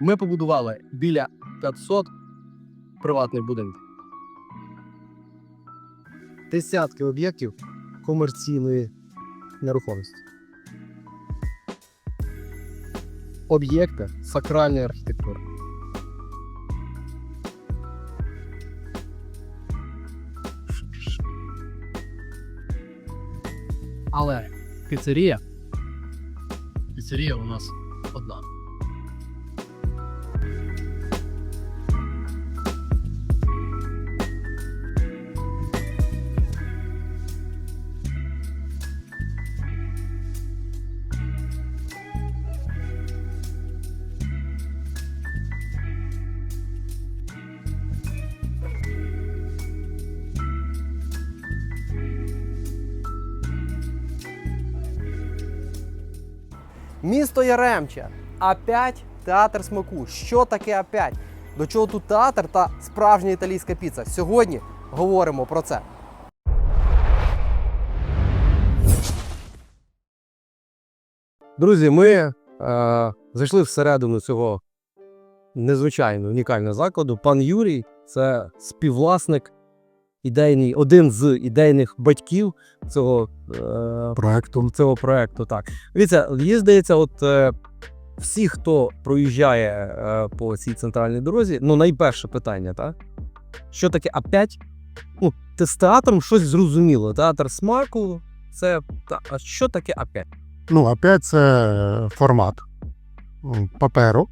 Ми побудували біля 500 приватних будинків. Десятки об'єктів комерційної нерухомості. Об'єкти сакральної архітектури. Але піцерія. Піцерія у нас одна. Місто Яремче. А5 театр смаку. Що таке А5? До чого тут театр та справжня італійська піца? Сьогодні говоримо про це. Друзі, ми е, зайшли всередину цього незвичайного унікального закладу. Пан Юрій це співвласник, ідейний, один з ідейних батьків цього е, проекту. Цього проекту. Так. Дивіться, є, здається, от е, всі, хто проїжджає е, по цій центральній дорозі, ну найперше питання, так? Що таке А5? Ну, те з театром щось зрозуміло. Театр смаку це. Та, а що таке А5? Ну, опять це формат паперу.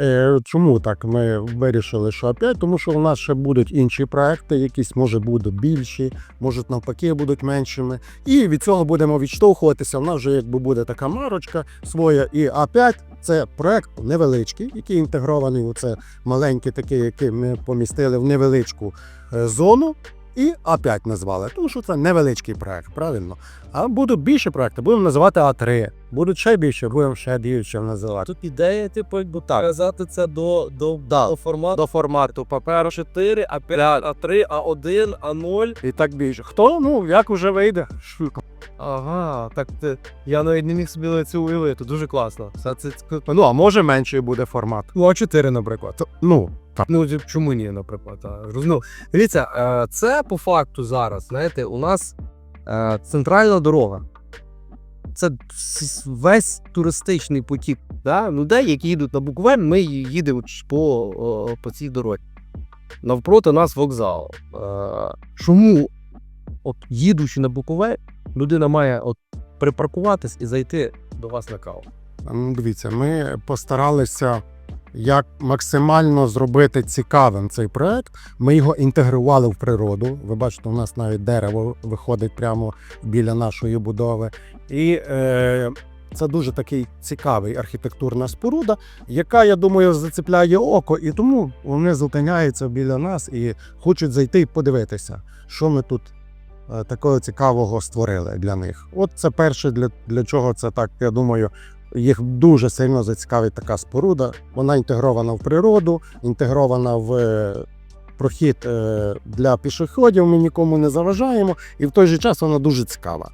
Е, Чому так ми вирішили, що опять? Тому що у нас ще будуть інші проекти, якісь може будуть більші, можуть навпаки будуть меншими. І від цього будемо відштовхуватися. У нас вже якби буде така марочка своя. І опять це проект невеличкий, який інтегрований у це маленький такий, який ми помістили в невеличку е, зону. І А5 назвали, тому що це невеличкий проект, правильно? А будуть більші проекти, будемо називати А3. Будуть ще більше, будемо ще більше називати. Тут ідея, типу, якби казати це до, до, до формату. До формату паперу 4, А5, А3, А1, А0. І так більше. Хто? Ну, як уже вийде? Швидко. Ага, так ти, я навіть не міг собі це уявити. Дуже класно. Це, це, Ну, а може менший буде формат. ну, А4, наприклад. То- Ну, Ну, чому ні, наприклад? а, Ну, дивіться, е, це по факту зараз, знаєте, у нас е, центральна дорога. Це весь туристичний потік. Да? Людей, які їдуть на Буковель, ми їдемо по, по цій дорозі. Навпроти нас вокзал. Е, Чому, от їдучи на Буковель, людина має от припаркуватись і зайти до вас на каву? ну, дивіться, ми постаралися як максимально зробити цікавим цей проект. Ми його інтегрували в природу. Ви бачите, у нас навіть дерево виходить прямо біля нашої будови. І е, це дуже такий цікавий архітектурна споруда, яка, я думаю, зацепляє око, і тому вони зупиняються біля нас і хочуть зайти і подивитися, що ми тут. е, Такого цікавого створили для них. От це перше, для, для чого це так, я думаю, їх дуже сильно зацікавить така споруда. Вона інтегрована в природу, інтегрована в е, прохід е, для пішоходів. Ми нікому не заважаємо, і в той же час вона дуже цікава.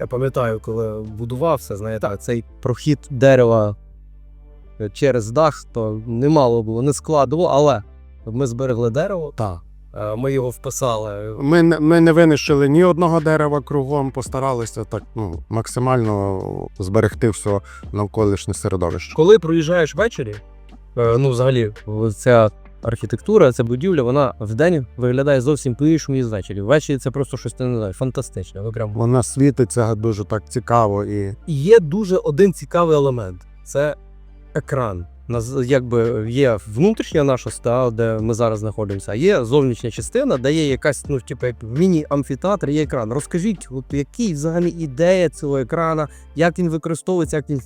Я пам'ятаю, коли будувався, знаєте, цей прохід дерева через дах, то немало було, не складово, але ми зберегли дерево, Так. Е, ми його вписали. Ми, не- ми не винищили ні одного дерева кругом, постаралися так ну, максимально зберегти все навколишнє середовище. Коли проїжджаєш ввечері, е, ну взагалі, ця архітектура, ця будівля, вона вдень виглядає зовсім по-іншому, ніж ввечері. Ввечері це просто щось не знаю, фантастичне. Прям Вона світиться дуже так цікаво І є дуже один цікавий елемент це екран. Якби є внутрішня наша ста, де ми зараз знаходимося, а є зовнішня частина, де є якась, ну, типу, як міні-амфітеатр, є екран. Розкажіть, от який взагалі ідея цього екрана, як він використовується, як він.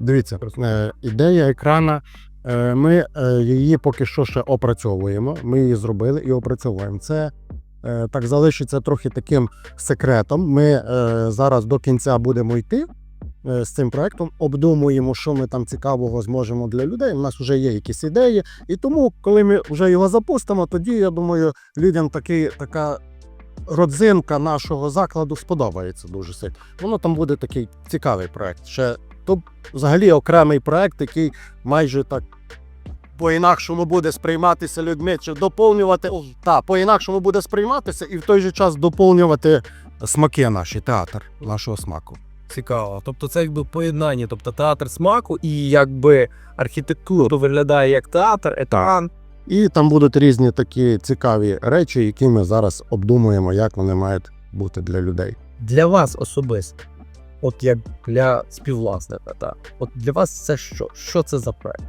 Дивіться, е, ідея екрана. е, Ми е, її поки що ще опрацьовуємо. Ми її зробили і опрацьовуємо. Це так залишиться трохи таким секретом. Ми зараз до кінця будемо йти з цим проектом, обдумуємо, що ми там цікавого зможемо для людей. У нас вже є якісь ідеї. І тому, коли ми вже його запустимо, тоді я думаю, людям такий така. Родзинка нашого закладу сподобається дуже сильно. Воно там буде такий цікавий проект. Ще то взагалі окремий проект, який майже так по-інакшому буде сприйматися людьми, чи доповнювати та по-інакшому буде сприйматися, і в той же час доповнювати смаки наші, театр нашого смаку. Цікаво. Тобто це якби поєднання, тобто театр смаку і якби архітектура виглядає як театр, етан. І там будуть різні такі цікаві речі, які ми зараз обдумуємо, як вони мають бути для людей. Для вас особисто, от як для співвласника, так. От для вас це що? Що це за проект?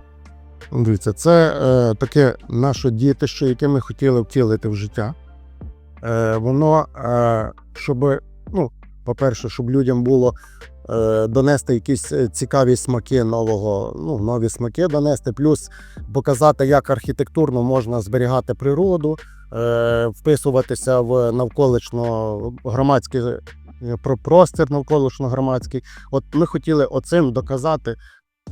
Дивіться, це е, таке наше дітище, яке ми хотіли втілити в життя. Е, воно, е, щоб, ну, по-перше, щоб людям було е, донести якісь е, цікаві смаки нового, ну, нові смаки донести, плюс показати, як архітектурно можна зберігати природу, е, вписуватися в навколишньо е, про- простір навколишньо громадський. От ми хотіли оцим доказати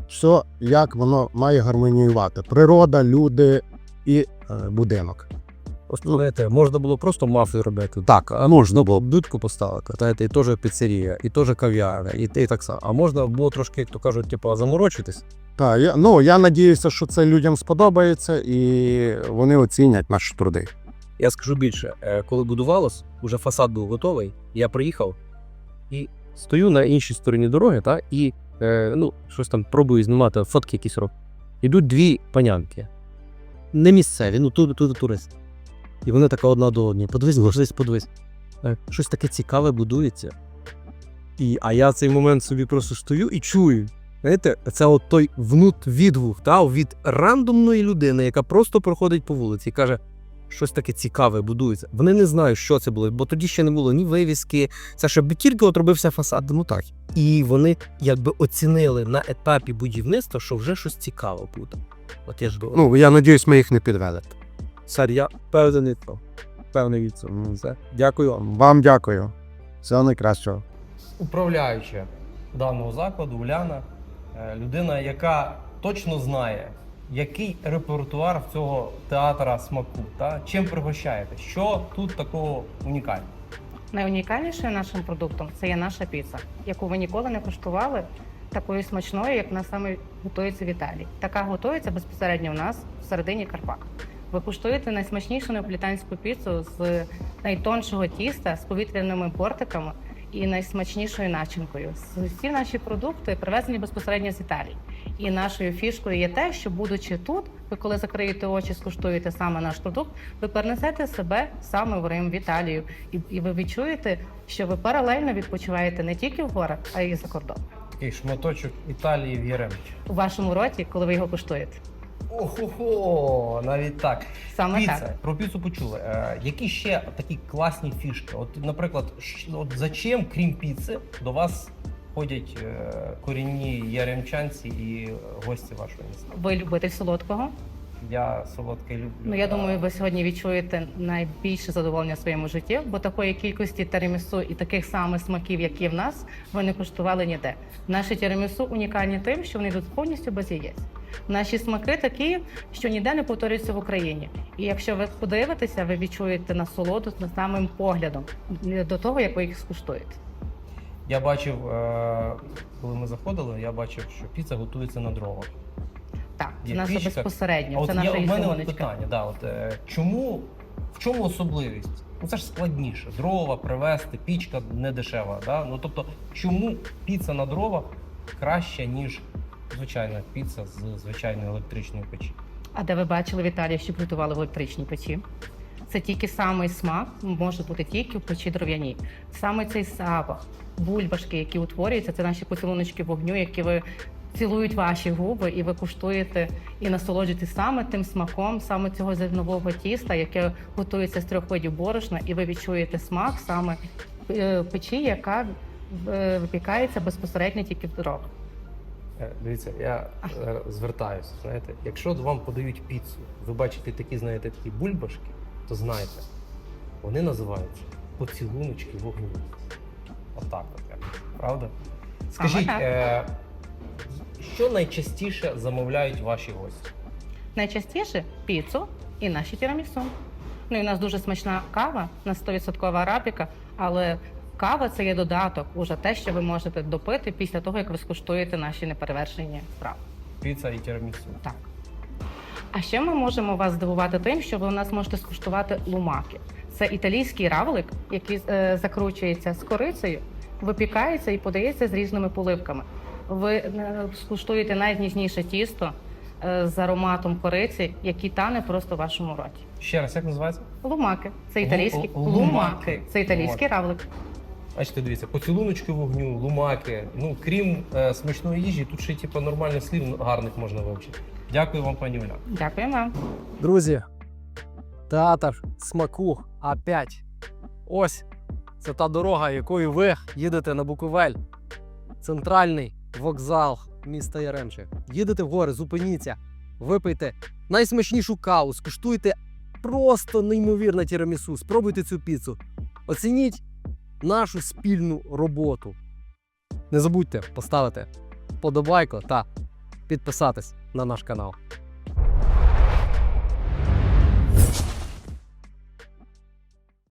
все, як воно має гармоніювати: природа, люди і е, будинок. Знаєте, можна було просто мафію робити. Так, а можна було б будку поставити, знаєте, і теж піцерія, і теж кав'ярня, і, і так само. А можна було трошки, як то кажуть, типу, заморочитись. Так, я, ну я надіюся, що це людям сподобається і вони оцінять наші труди. Я скажу більше, е, коли будувалось, уже фасад був готовий, я приїхав і стою на іншій стороні дороги, та, і е, ну, щось там пробую знімати, фотки якісь роблю. Ідуть дві панянки. Не місцеві, ну тут, тут туристи. І вони така одна до однієї. Подивись, подивись, подивись. Е, Щось таке цікаве будується. І, а я цей момент собі просто стою і чую. Знаєте, це от той внут відгук та, від рандомної людини, яка просто проходить по вулиці і каже: щось таке цікаве будується. Вони не знають, що це було, бо тоді ще не було ні вивіски. Це ще тільки от робився фасад. Ну так. І вони якби оцінили на етапі будівництва, що вже щось цікаве буде. От я ж би Ну, я надіюсь, ми їх не підвели. Цар, я певний то. Певний від цього. Ну, все. Дякую вам. Вам дякую. Всього найкращого. Управляюча даного закладу Уляна, е, людина, яка точно знає, який репертуар в цього театра смаку, та чим пригощаєте, що тут такого унікального. Найунікальнішим нашим продуктом це є наша піца, яку ви ніколи не куштували такою смачною, як вона саме готується в Італії. Така готується безпосередньо у нас всередині Карпат. Ви куштуєте найсмачнішу неаполітанську піцу з найтоншого тіста з повітряними бортиками і найсмачнішою начинкою. Всі наші продукти привезені безпосередньо з Італії. І нашою фішкою є те, що будучи тут, ви коли закриєте очі, скуштуєте саме наш продукт, ви перенесете себе саме в Рим, в Італію, і, і ви відчуєте, що ви паралельно відпочиваєте не тільки в горах, а й за кордоном. Такий шматочок Італії в Яремчі. У вашому роті, коли ви його куштуєте. Охо, навіть так. Саме Піца. так. Про піцу почули. Е, які ще такі класні фішки? От, наприклад, щ- от за чим, крім піци, до вас ходять е, корінні яремчанці і гості вашого міста? Ви любитель солодкого. Я солодке люблю. Ну я думаю, ви сьогодні відчуєте найбільше задоволення в своєму житті, бо такої кількості тирамісу і таких самих смаків, які в нас, ви не куштували ніде. Наші тирамісу унікальні тим, що вони йдуть повністю без яєць. Наші смаки такі, що ніде не повторюються в Україні. І якщо ви подивитеся, ви відчуєте насолоду над самим поглядом до того, як ви їх скуштуєте. Я бачив, е, коли ми заходили, я бачив, що піца готується на дровах. Так, це наша пічка. безпосередньо. А от Це є у мене от питання, да, от, е, чому, в чому особливість? Ну це ж складніше. Дрова привезти, пічка не дешева. Да? Ну тобто, чому піца на дровах краща, ніж звичайна піца з звичайної електричної печі? А де ви бачили в Італії, що готували в електричній печі? Це тільки самий смак може бути тільки в печі дров'яній. Саме цей запах, бульбашки, які утворюються, це наші поцілуночки вогню, які ви цілують ваші губи, і ви куштуєте і насолоджуєтесь саме тим смаком, саме цього зернового тіста, яке готується з трьох видів борошна, і ви відчуєте смак саме е, печі, яка е, випікається безпосередньо тільки в дровах. Е, Дивіться, я е, звертаюся. Знаєте, якщо вам подають піцу, ви бачите такі, знаєте, такі бульбашки, то знайте, вони називаються поцілуночки вогню. Отак от, якось, правда? Скажіть, е, що найчастіше замовляють ваші гості? Найчастіше піцу і наші тірамісу. Ну і у нас дуже смачна кава, на 100% арабіка, але кава це є додаток, уже те, що ви можете допити після того, як ви скуштуєте наші неперевершені страви. Піца і тірамісу. Так. А ще ми можемо вас здивувати тим, що ви у нас можете скуштувати лумаки. Це італійський равлик, який е, закручується з корицею, випікається і подається з різними поливками. Ви е, скуштуєте найніжніше тісто е, з ароматом кориці, який тане просто в вашому роті. Ще раз, як називається? Лумаки. Це Лу- італійські лу- лумаки. лумаки. Це італійський равлик. Бачите, дивіться, поцілуночки вогню, лумаки. Ну, крім е, смачної їжі, тут ще й типу, нормальних слів гарних можна вивчити. Дякую вам, пані Оля. Дякую вам. Друзі, театр смаку А5. Ось це та дорога, якою ви їдете на Буковель. Центральний вокзал міста Яремче. Їдете в гори, зупиніться, випийте найсмачнішу каву, скуштуйте просто неймовірне тірамісу, спробуйте цю піцу. Оцініть нашу спільну роботу. Не забудьте поставити подобайку та підписатись на наш канал.